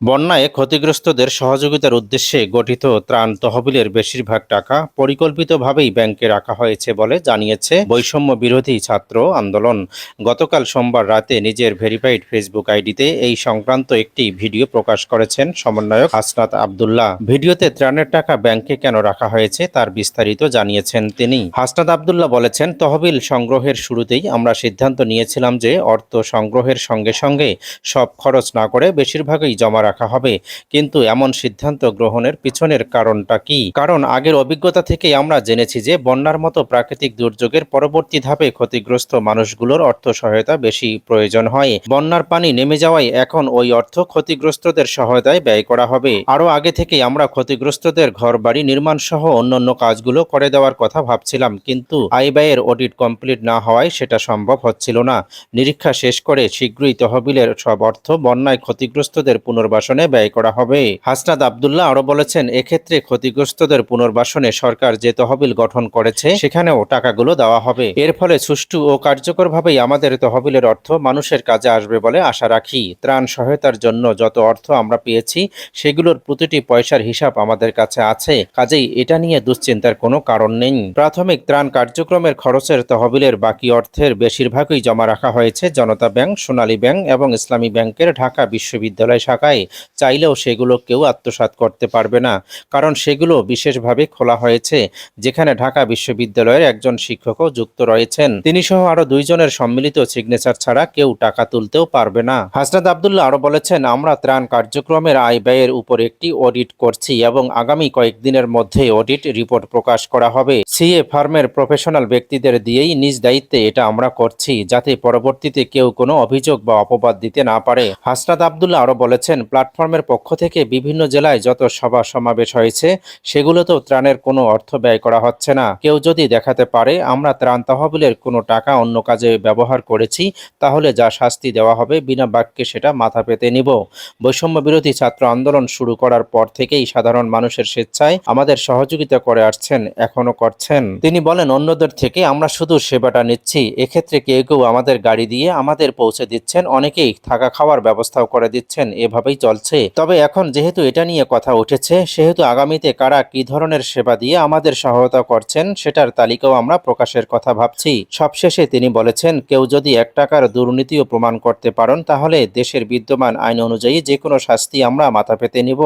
বন্যায় ক্ষতিগ্রস্তদের সহযোগিতার উদ্দেশ্যে গঠিত ত্রাণ তহবিলের বেশিরভাগ টাকা পরিকল্পিতভাবেই ব্যাংকে রাখা হয়েছে বলে জানিয়েছে বৈষম্য বিরোধী ছাত্র আন্দোলন। গতকাল সোমবার রাতে নিজের ভেরিফাইড ফেসবুক আইডিতে এই সংক্রান্ত একটি ভিডিও প্রকাশ করেছেন সমন্বয়ক হাসনাত আবদুল্লাহ। ভিডিওতে ত্রাণের টাকা ব্যাংকে কেন রাখা হয়েছে তার বিস্তারিত জানিয়েছেন তিনি। হাসনাত আবদুল্লাহ বলেছেন, তহবিল সংগ্রহের শুরুতেই আমরা সিদ্ধান্ত নিয়েছিলাম যে অর্থ সংগ্রহের সঙ্গে সঙ্গে সব খরচ না করে বেশিরভাগই জমা রাখা হবে। কিন্তু এমন সিদ্ধান্ত গ্রহণের পিছনের কারণটা কি? কারণ আগের অভিজ্ঞতা থেকে আমরা জেনেছি যে, বন্যার মতো প্রাকৃতিক দুর্যোগের পরবর্তী ধাপে ক্ষতিগ্রস্ত মানুষগুলোর অর্থ সহায়তা বেশি প্রয়োজন হয়। বন্যার পানি নেমে যাওয়ায় এখন ওই অর্থ ক্ষতিগ্রস্তদের সহায়তায় ব্যয় করা হবে। আরও আগে থেকেই আমরা ক্ষতিগ্রস্তদের ঘর বাড়ি নির্মাণ সহ অন্যান্য কাজগুলো করে দেওয়ার কথা ভাবছিলাম। কিন্তু আয় ব্যয়ের অডিট কমপ্লিট না হওয়ায় সেটা সম্ভব হচ্ছিল না। নিরীক্ষা শেষ করে শীঘ্রই তহবিলের সব অর্থ বন্যায় ক্ষতিগ্রস্তদের পুনর্বাসনে ব্যয় করা হবে। হাসনাদ আবদুল্লাহ আরও বলেছেন, এক্ষেত্রে ক্ষতিগ্রস্তদের পুনর্বাসনে সরকার যে তহবিল গঠন করেছে, সেখানেও টাকাগুলো দেওয়া হবে। এর ফলে সুষ্ঠু ও কার্যকরভাবেই আমাদের তহবিলের অর্থ মানুষের কাজে আসবে বলে আশা রাখি। ত্রাণ সহায়তার জন্য যত অর্থ আমরা পেয়েছি, সেগুলোর প্রতিটি পয়সার হিসাব আমাদের কাছে আছে। কাজেই এটা নিয়ে দুশ্চিন্তার কোনো কারণ নেই। প্রাথমিক ত্রাণ কার্যক্রমের খরচের তহবিলের বাকি অর্থের বেশিরভাগই জমা রাখা হয়েছে জনতা ব্যাংক, সোনালী ব্যাংক এবং ইসলামী ব্যাংকের ঢাকা বিশ্ববিদ্যালয় শাখায়। চাইলেও সেগুলো কেউ আত্মসাৎ করতে পারবে না। কারণ সেগুলো বিশেষভাবে খোলা হয়েছে, যেখানে ঢাকা বিশ্ববিদ্যালয়ের একজন শিক্ষকও যুক্ত রয়েছেন। তিনি সহ আরও দুইজনের সম্মিলিত সিগনেচার ছাড়া কেউ টাকা তুলতেও পারবে না। হাসনাত আবদুল্লাহ আরও বলেছেন, আমরা ত্রাণ কার্যক্রমের আয় ব্যয়ের উপর একটি অডিট করছি এবং আগামী কয়েকদিনের মধ্যে অডিট রিপোর্ট প্রকাশ করা হবে। সিএ ফার্মের প্রফেশনাল ব্যক্তিদের দিয়েই নিজ দায়িত্বে এটা আমরা করছি, যাতে পরবর্তীতে কেউ কোনো অভিযোগ বা অপবাদ দিতে না পারে। হাসনাত আবদুল্লাহ আরও বলেছেন প্ল্যাটফর্মের পক্ষ থেকে বিভিন্ন জেলায় যত সভা সমাবেশ হয়েছে, সেগুলোতেও ত্রাণের কোনো অর্থ ব্যয় করা হচ্ছে না। কেউ যদি দেখাতে পারে, আমরা ত্রাণ তহবিলের কোনো টাকা অন্য কাজে ব্যবহার করেছি, তাহলে যা শাস্তি দেওয়া হবে বিনা বাক্যে সেটা মাথা পেতে নিব। বৈষম্য বিরোধী ছাত্র আন্দোলন শুরু করার পর থেকেই সাধারণ মানুষের স্বেচ্ছায় আমাদের সহযোগিতা করে আসছেন এখনও করছেন। তিনি বলেন, অন্যদের থেকে আমরা শুধু সেবাটা নিচ্ছি, এক্ষেত্রে কেউ কেউ আমাদের গাড়ি দিয়ে আমাদের পৌঁছে দিচ্ছেন, অনেকেই থাকা খাওয়ার ব্যবস্থাও করে দিচ্ছেন, এভাবেই চলছে। তবে এখন যেহেতু এটা নিয়ে কথা উঠেছে, সেহেতু আগামীতে কারা কি ধরনের সেবা দিয়ে আমাদের সহায়তা করছেন সেটার তালিকাও আমরা প্রকাশের কথা ভাবছি। সবশেষে তিনি বলেছেন, কেউ যদি এক টাকার দুর্নীতিও প্রমাণ করতে পারেন, তাহলে দেশের বিদ্যমান আইন অনুযায়ী যে কোনো শাস্তি আমরা মাথা পেতে নিব।